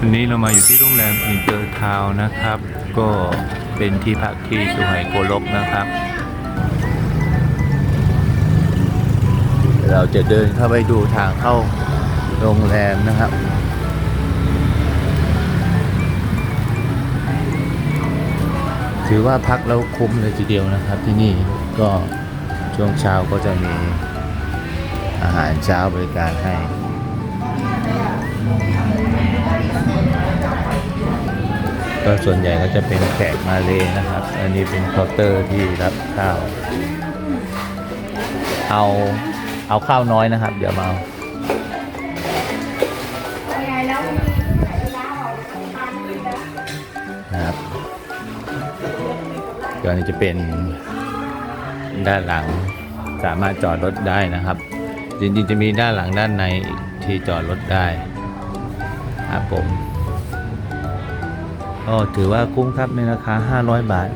วันนี้เรามาอยู่ที่โรงแรมอินเตอร์ทาวน์นะครับ ก็เป็นที่พักที่สุไหงโกลกนะครับ เราจะเดินเข้าไปดูทางเข้าโรงแรมนะครับ ถือว่าพักแล้วคุ้มเลยทีเดียวนะครับที่นี่ก็ช่วงเช้าก็จะมีอาหารเช้าบริการให้ ก็ส่วนใหญ่ก็จะเป็นแขกมาเลยนะครับ อันนี้เป็นเคาน์เตอร์ที่รับข้าว เอาเอาข้าวน้อยนะครับ เดี๋ยวมาเอานะครับก็นี่จะเป็นด้านหลังสามารถจอดรถได้นะครับ จริงๆจะมีด้านหลังด้านในที่จอดรถได้ครับผม ก็ถือว่าคุ้มครับในราคา 500 บาท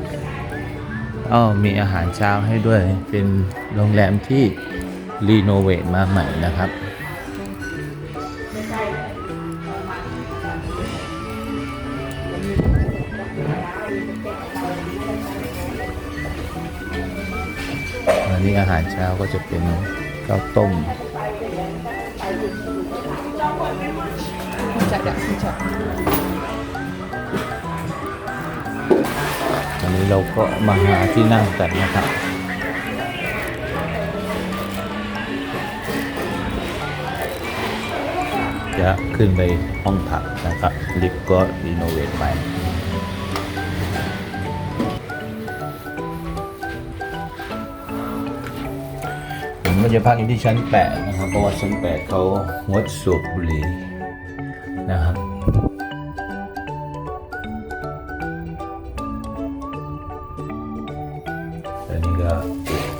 อ้อมีอาหารเช้าให้ด้วย เป็นโรงแรมที่รีโนเวทมาใหม่นะครับอันนี้อาหารเช้าก็จะเป็นข้าวต้มจัดอะจัด นี้เราก็มาหาที่นั่งกันนะครับจะขึ้นไปห้องพักนะครับ ลิฟต์ก็รีโนเวทใหม่ผมก็จะพักอยู่ที่ชั้น 8 นะครับ เพราะว่าชั้น 8 เขางดสูบบุหรี่นะครับ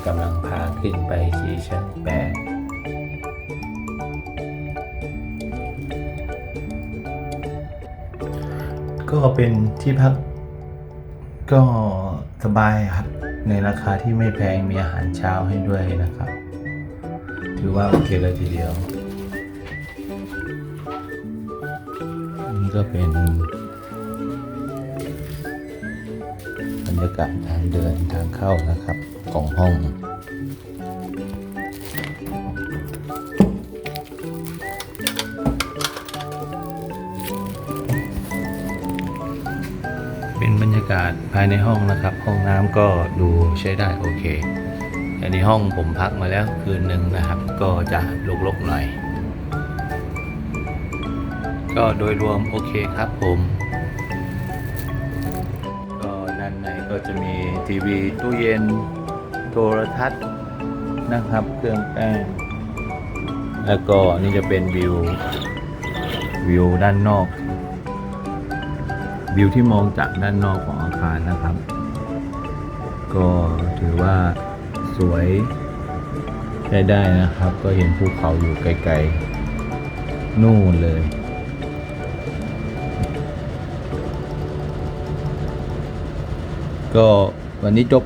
กำลังพาขึ้นไปที่ชั้นแปดก็เป็นที่พักก็สบายครับ ในราคาที่ไม่แพงมีอาหารเช้าให้ด้วยนะครับ ถือว่าโอเคเลยทีเดียว นี่ก็เป็น รรยากาศทางเดินทางเข้านะครับของห้องเป็นบรรยากาศภายในห้องนะครับ ห้องน้ำก็ดูใช้ได้โอเคอันนี้ห้องผมพักมาแล้วคืนหนึ่งนะครับ ก็จะลกๆหน่อย ก็โดยรวมโอเคครับผม จะมีทีวีตู้เย็น โทรทัศน์นะครับ เครื่องแป้งแล้วก็นี่จะเป็นวิววิวด้านนอก วิวที่มองจากด้านนอกของอาคารนะครับ ก็ถือว่าสวยใช้ได้นะครับ ก็เห็นภูเขาอยู่ไกลๆนู่นเลย ก็วันนี้จบ